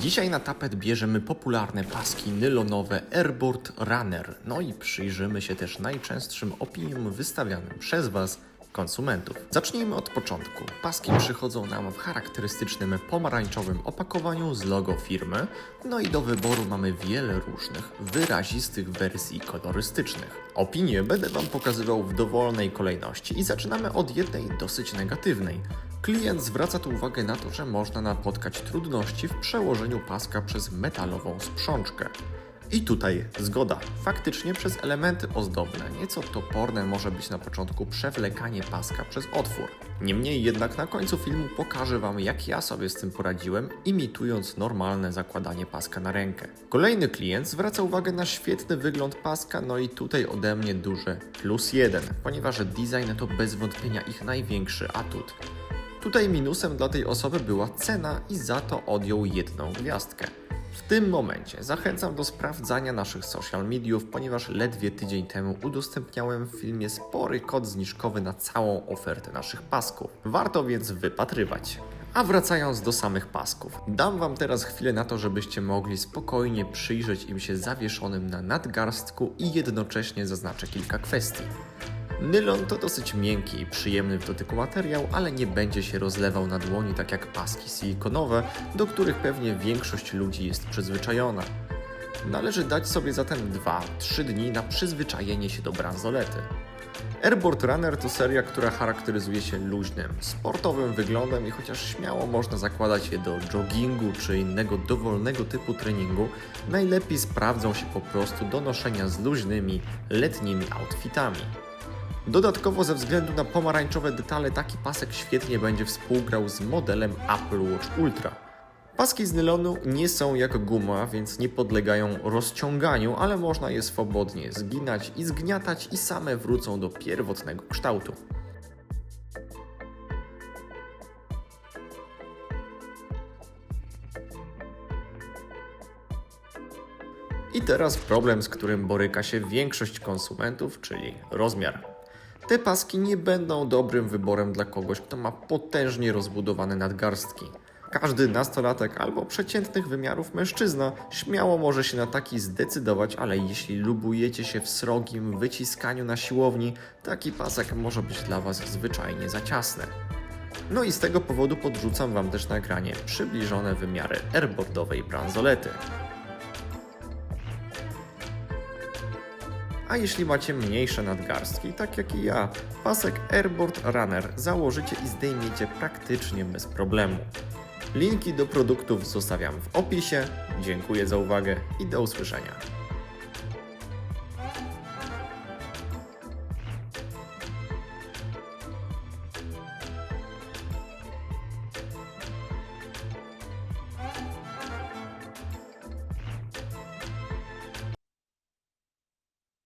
Dzisiaj na tapet bierzemy popularne paski nylonowe Airboard Runner. No i przyjrzymy się też najczęstszym opiniom wystawianym przez Was konsumentów. Zacznijmy od początku. Paski przychodzą nam w charakterystycznym pomarańczowym opakowaniu z logo firmy. No i do wyboru mamy wiele różnych, wyrazistych wersji kolorystycznych. Opinie będę Wam pokazywał w dowolnej kolejności i zaczynamy od jednej dosyć negatywnej. Klient zwraca tu uwagę na to, że można napotkać trudności w przełożeniu paska przez metalową sprzączkę. I tutaj zgoda. Faktycznie przez elementy ozdobne, nieco toporne może być na początku przewlekanie paska przez otwór. Niemniej jednak na końcu filmu pokażę Wam, jak ja sobie z tym poradziłem, imitując normalne zakładanie paska na rękę. Kolejny klient zwraca uwagę na świetny wygląd paska, no i tutaj ode mnie duże plus jeden, ponieważ design to bez wątpienia ich największy atut. Tutaj minusem dla tej osoby była cena i za to odjął jedną gwiazdkę. W tym momencie zachęcam do sprawdzania naszych social mediów, ponieważ ledwie tydzień temu udostępniałem w filmie spory kod zniżkowy na całą ofertę naszych pasków. Warto więc wypatrywać. A wracając do samych pasków, dam Wam teraz chwilę na to, żebyście mogli spokojnie przyjrzeć im się zawieszonym na nadgarstku i jednocześnie zaznaczę kilka kwestii. Nylon to dosyć miękki i przyjemny w dotyku materiał, ale nie będzie się rozlewał na dłoni tak jak paski silikonowe, do których pewnie większość ludzi jest przyzwyczajona. Należy dać sobie zatem 2-3 dni na przyzwyczajenie się do bransolety. Airboard Runner to seria, która charakteryzuje się luźnym, sportowym wyglądem i chociaż śmiało można zakładać je do joggingu czy innego dowolnego typu treningu, najlepiej sprawdzą się po prostu do noszenia z luźnymi, letnimi outfitami. Dodatkowo ze względu na pomarańczowe detale taki pasek świetnie będzie współgrał z modelem Apple Watch Ultra. Paski z nylonu nie są jak guma, więc nie podlegają rozciąganiu, ale można je swobodnie zginać i zgniatać i same wrócą do pierwotnego kształtu. I teraz problem, z którym boryka się większość konsumentów, czyli rozmiar. Te paski nie będą dobrym wyborem dla kogoś, kto ma potężnie rozbudowane nadgarstki. Każdy nastolatek albo przeciętnych wymiarów mężczyzna śmiało może się na taki zdecydować, ale jeśli lubujecie się w srogim wyciskaniu na siłowni, taki pasek może być dla Was zwyczajnie za ciasny. No i z tego powodu podrzucam Wam też nagranie przybliżone wymiary airboardowej bransolety. A jeśli macie mniejsze nadgarstki, tak jak i ja, pasek Airboard Runner założycie i zdejmiecie praktycznie bez problemu. Linki do produktów zostawiam w opisie. Dziękuję za uwagę i do usłyszenia.